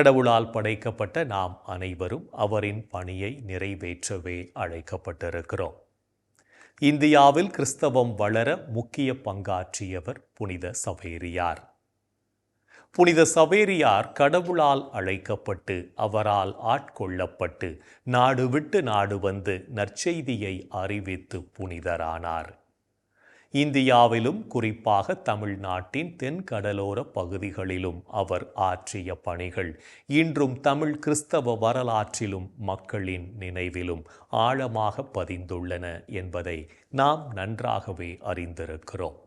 கடவுளால் படைக்கப்பட்ட நாம் அனைவரும் அவரின் பணியை நிறைவேற்றவே அழைக்கப்பட்டிருக்கிறோம். இந்தியாவில் கிறிஸ்தவம் வளர முக்கிய பங்காற்றியவர் புனித சவேரியார். புனித சவேரியார் கடவுளால் அழைக்கப்பட்டு அவரால் ஆட்கொள்ளப்பட்டு நாடு விட்டு நாடு வந்து நற்செய்தியை அறிவித்து புனிதரானார். இந்தியாவிலும் குறிப்பாக தமிழ்நாட்டின் தென்கடலோர பகுதிகளிலும் அவர் ஆற்றிய பணிகள் இன்றும் தமிழ் கிறிஸ்தவ வரலாற்றிலும் மக்களின் நினைவிலும் ஆழமாக பதிந்துள்ளன என்பதை நாம் நன்றாகவே அறிந்திருக்கிறோம்.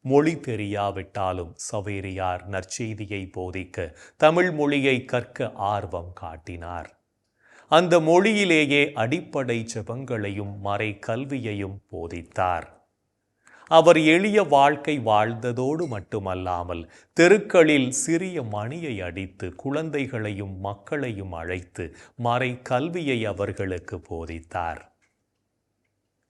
மொழி தெரியாவிட்டாலும் சவேரியார் நற்செய்தியை போதிக்க தமிழ் மொழியை கற்க ஆர்வம் காட்டினார். அந்த மொழியிலேயே அடிப்படை ஜெபங்களையும் மறை கல்வியையும் போதித்தார். அவர் எளிய வாழ்க்கை வாழ்ந்ததோடு மட்டுமல்லாமல் தெருக்களில் சிறிய மணியை அடித்து குழந்தைகளையும் மக்களையும் அழைத்து மறை கல்வியை அவர்களுக்கு போதித்தார்.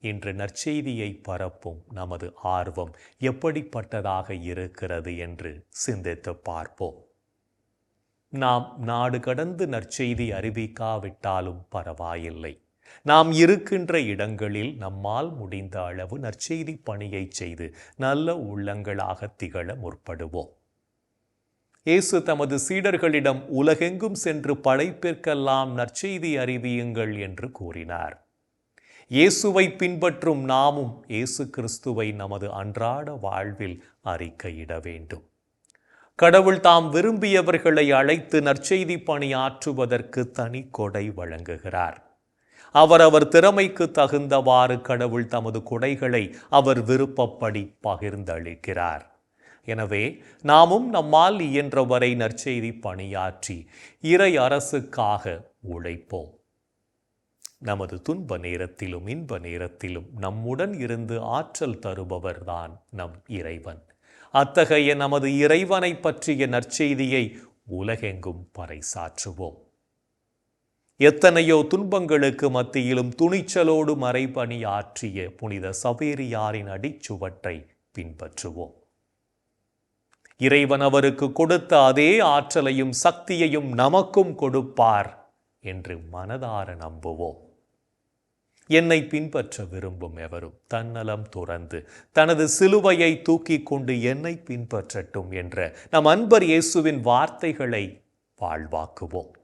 இன்று நற்செய்தியை பரப்பும் நமது ஆர்வம் எப்படிப்பட்டதாக இருக்கிறது என்று சிந்தித்து பார்ப்போம். நாம் நாடு கடந்து நற்செய்தி அறிவிக்காவிட்டாலும் பரவாயில்லை. நாம் இருக்கின்ற இடங்களில் நம்மால் முடிந்த அளவு நற்செய்தி பணியை செய்து நல்ல உள்ளங்களாக திகழ முற்படுவோம். இயேசு தமது சீடர்களிடம் உலகெங்கும் சென்று படைப்பிற்கெல்லாம் நற்செய்தி அறிவியுங்கள் என்று கூறினார். இயேசுவை பின்பற்றும் நாமும் இயேசு கிறிஸ்துவை நமது அன்றாட வாழ்வில் அறிக்கையிட வேண்டும். கடவுள் தாம் விரும்பியவர்களை அழைத்து நற்செய்தி பணியாற்றுவதற்கு தனி கொடை வழங்குகிறார். அவரவர் திறமைக்கு தகுந்தவாறு கடவுள் தமது கொடைகளை அவர் விருப்பப்படி பகிர்ந்தளிக்கிறார். எனவே நாமும் நம்மால் இயன்றவரை நற்செய்தி பணியாற்றி இறை அரசுக்காக உழைப்போம். நமது துன்ப நேரத்திலும் இன்ப நேரத்திலும் நம்முடன் இருந்து ஆற்றல் தருபவர்தான் நம் இறைவன். அத்தகைய நமது இறைவனை பற்றிய நற்செய்தியை உலகெங்கும் பறைசாற்றுவோம். எத்தனையோ துன்பங்களுக்கு மத்தியிலும் துணிச்சலோடு மறைபணி ஆற்றிய புனித சவேரியாரின் அடிச்சுவற்றை பின்பற்றுவோம். இறைவன் அவருக்கு கொடுத்த அதே ஆற்றலையும் சக்தியையும் நமக்கும் கொடுப்பார் என்று மனதார நம்புவோம். என்னை பின்பற்ற விரும்பும் எவரும் தன்னலம் துறந்து தனது சிலுவையை தூக்கி கொண்டு என்னை பின்பற்றட்டும் என்ற நம் அன்பர் இயேசுவின் வார்த்தைகளை வாழ்வாக்குவோம்.